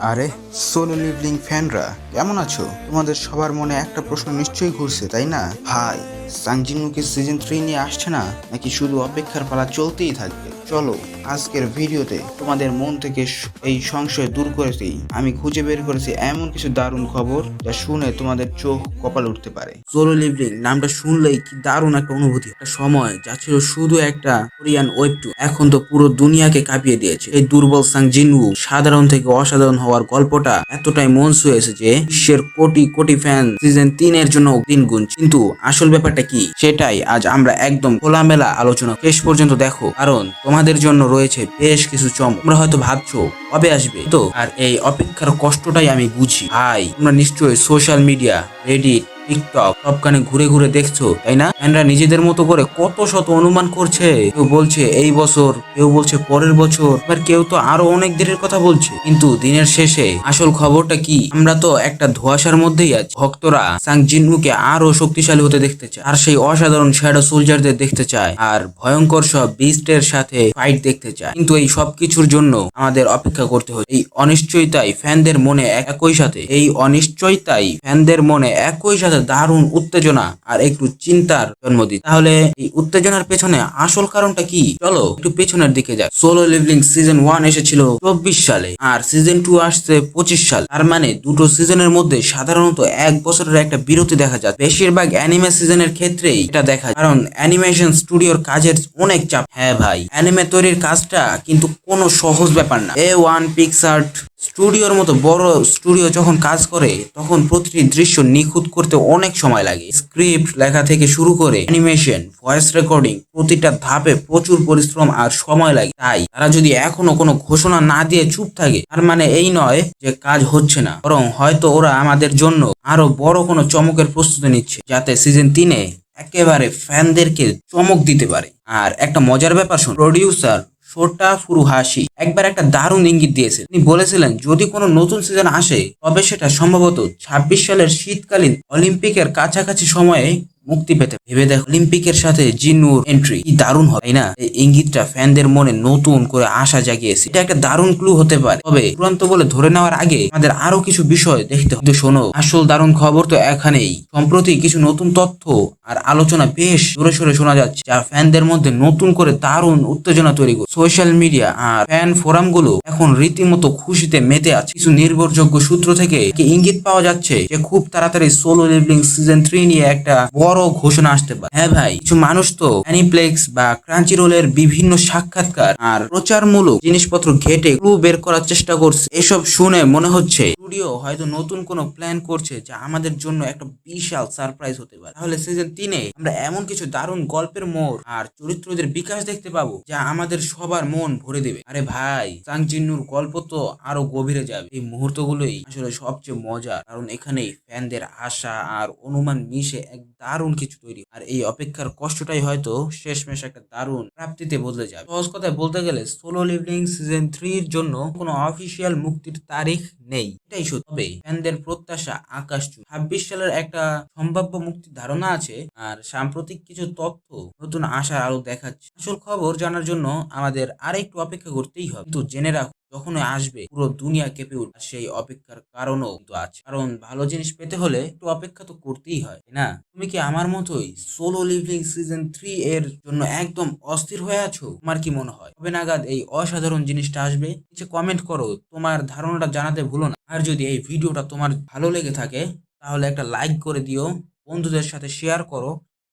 আরে সোলো লিভলিং ফ্যানরা, কেমন আছো? তোমাদের সবার মনে একটা প্রশ্ন নিশ্চয়ই ঘুরছে, তাই না? ভাই সাংজিনুকে সিজন থ্রি নিয়ে আসছে না? নাকি শুধু অপেক্ষার পালা চলতেই থাকবে? চলো, আজকের ভিডিওতে তোমাদের মন থেকে এই সংশয় দূর করেতেই আমি খুঁজে বের করেছি এমন কিছু দারুণ খবর যা শুনে তোমাদের চোখ কপাল উঠতে পারে। সোলো লিভলিং নামটা শুনলেই কি দারুণ একটা অনুভূতি। একটা সময় যা ছিল শুধু একটা কোরিয়ান ওয়েব টু এখন তো পুরো দুনিয়াকে কাঁপিয়ে দিয়েছে। এই দুর্বল সাং জিনউ সাধারণ থেকে অসাধারণ হওয়ার গল্পটা এতটাই মন ছুঁয়েছে যে বিশ্বের কোটি কোটি ফ্যান সিজন তিনের জন্য দিন গুনছে কিন্তু আসল ব্যাপারটা কি? সেটাই আজ আমরা একদম খোলামেলা আলোচনা। শেষ পর্যন্ত দেখো, কারণ তোমাদের জন্য রয়েছে বেশ কিছু চমক। তোমরা হয়তো ভাবছ, কবে আসবে? তো, আর এই অপেক্ষার কষ্টটাই আমি বুঝি। ভাই, তোমরা নিশ্চয়ই সোশ্যাল মিডিয়া রেডিট টিকটক, সবখানে ঘুরে ঘুরে দেখছ, তাই না? ফ্যানরা নিজেদের মতো করে কত শত অনুমান করছে। কেউ বলছে এই বছর, কেউ বলছে পরের বছর এবার কেউ তো আরও অনেক দেরের কথা বলছে। কিন্তু দিনের শেষে আসল খবরটা কি? আমরা তো একটা ধোয়াশার মধ্যেই আছি। ভক্তরা সাং জিনমুকে আরও শক্তিশালী হতে দেখতে চায়। আর সেই অসাধারণ শ্যাডো সোলজারদের দেখতে চায়। আর ভয়ঙ্কর সব বিস্টের সাথে ফাইট দেখতে চায়। কিন্তু এই সব কিছুর জন্য আমাদের অপেক্ষা করতে হয় এই অনিশ্চয়তাই ফ্যানদের মনে একই সাথে। এই অনিশ্চয়তাই ফ্যানদের মনে একই সাথে দারুণ উত্তেজনা আর একটু চিন্তার জন্ম দিত তাহলে এই উত্তেজনার পেছনে আসল কারণটা কি? চলো একটু পেছনের দিকে যাক সোলো লিভলিং সিজন ওয়ান এসেছিল চব্বিশ সালে আর সিজন টু আসছে পঁচিশ সাল। তার মানে দুটো সিজনের মধ্যে সাধারণত এক বছরের একটা বিরতি দেখা যায়। বেশিরভাগ অ্যানিমে সিজনের ক্ষেত্রেই এটা দেখা যায়। কারণ অ্যানিমেশন স্টুডিওর কাজের অনেক চাপ। হ্যাঁ ভাই অ্যানিমে তৈরির কাজটা কিন্তু কোনো সহজ ব্যাপার না। এ ওয়ান পিক্সার্ট স্টুডিওর মতো বড় স্টুডিও যখন কাজ করে, তখন প্রতিটি দৃশ্য নিখুঁত করতে অনেক সময় লাগে। স্ক্রিপ্ট লেখা থেকে শুরু করে, অ্যানিমেশন, ভয়েস রেকর্ডিং প্রতিটা ধাপে প্রচুর পরিশ্রম আর সময় লাগে। তাই তারা যদি এখনও কোনো ঘোষণা না দিয়ে চুপ থাকে, তার মানে এই নয় যে কাজ হচ্ছে না, বরং হয়তো ওরা আমাদের জন্য আরও বড় কোনো চমকের প্রস্তুতি নিচ্ছে, যাতে সিজন তিনে একেবারে ফ্যানদেরকে চমক দিতে পারে। আর একটা মজার ব্যাপার শুন, প্রডিউসার শোটা ফুরুহাসি একবার একটা দারুণ ইঙ্গিত দিয়েছে তিনি বলেছিলেন, যদি কোনো নতুন সিজন আসে, তবে সেটা সম্ভবত ছাব্বিশ সালের শীতকালীন অলিম্পিকের কাছাকাছি সময়ে মুক্তি পেতে। ভেবে দেখ, অলিম্পিকের সাথে জিনুর এন্ট্রি কি দারুণ হবে না? এই ইঙ্গিতটা ফ্যানদের মনে নতুন করে আশা জাগিয়েছে। এটা একটা দারুণ ক্লু হতে পারে। তবে চূড়ান্ত বলে ধরে নেওয়ার আগে আমাদের আরও কিছু বিষয় দেখতে হবে। শোনো, আসল দারুণ খবর তো এখানেই। সম্প্রতি কিছু নতুন তথ্য আর আলোচনা বেশ জোরে সোরে শোনা যাচ্ছে, যা ফ্যানদের মধ্যে নতুন করে দারুণ উত্তেজনা তৈরি করে সোশ্যাল মিডিয়া আর ফ্যান ফোরামগুলো এখন রীতিমতো খুশিতে মেতে আছে। কিছু নির্ভরযোগ্য সূত্র থেকে ইঙ্গিত পাওয়া যাচ্ছে যে, খুব তাড়াতাড়ি সোলো লিভলিং সিজন থ্রি নিয়ে একটা বড় ঘোষণা আসতে পারে। হ্যাঁ ভাই, কিছু মানুষ তো অ্যানিপ্লেক্স বা ক্রাঞ্চি রোলের বিভিন্ন সাক্ষাৎকার আর প্রচারমূলক জিনিসপত্র ঘেটে ক্লু বের করার চেষ্টা করছে। এসব শুনে মনে হচ্ছে স্টুডিও হয়তো নতুন কোনো প্ল্যান করছে যা আমাদের জন্য একটা বিশাল সারপ্রাইজ হতে পারে। তাহলে সিজন তিনে আমরা এমন কিছু দারুণ গল্পের মোড় আর চরিত্রদের বিকাশ দেখতে পাবো যা আমাদের সবার মন ভরে দেবে। আরে ভাই চাং জিন্নুর গল্প তো আরও গভীরে যাবে। এই মুহূর্তগুলোই আসলে সবচেয়ে মজা কারণ এখানেই ফ্যানদের আশা আর অনুমান মিশে এক দারুণ কিছু তৈরি। আর এই অপেক্ষার কষ্টটাই হয়তো শেষমেশ একটা দারুণ প্রাপ্তিতে বদলে যাবে। সহজ কথায় বলতে গেলে সোলো লিভিং সিজন থ্রির জন্য কোনো অফিসিয়াল মুক্তির তারিখ নেই। এটাই সত্যি। তবে ফ্যানদের প্রত্যাশা আকাশ ছাব্বিশ সালের একটা সম্ভাব্য মুক্তির ধারণা আছে, আর সাম্প্রতিক কিছু তথ্য নতুন আশার আলো দেখাচ্ছে। আসল খবর জানার জন্য আমাদের আরেকটু অপেক্ষা করতেই হবে। কিন্তু জেনে রাখো যখনই আসবে। পুরো দুনিয়া কেঁপে উঠবে। সেই অপেক্ষার কারণও কিন্তু আছে। কারণ ভালো জিনিস পেতে হলে একটু অপেক্ষা তো করতেই হয় না? তুমি কি আমার মতোই সোলো লিভিং সিজন থ্রি এর জন্য একদম অস্থির হয়ে আছো? তোমার কি মনে হয়? কবে নাগাদ এই অসাধারণ জিনিসটা আসবে? নিচে কমেন্ট করো। তোমার ধারণাটা জানাতে ভুলো না। আর যদি এই ভিডিওটা তোমার ভালো লেগে থাকে, তাহলে একটা লাইক করে দিও। বন্ধুদের সাথে শেয়ার করো।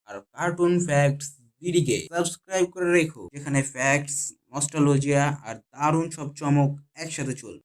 আর কার্টুন ফ্যাক্টস দিদিকে সাবস্ক্রাইব করে রেখো। যেখানে ফ্যাক্টস নস্টালজিয়া আর দারুণ সব চমক একসাথে চলবে।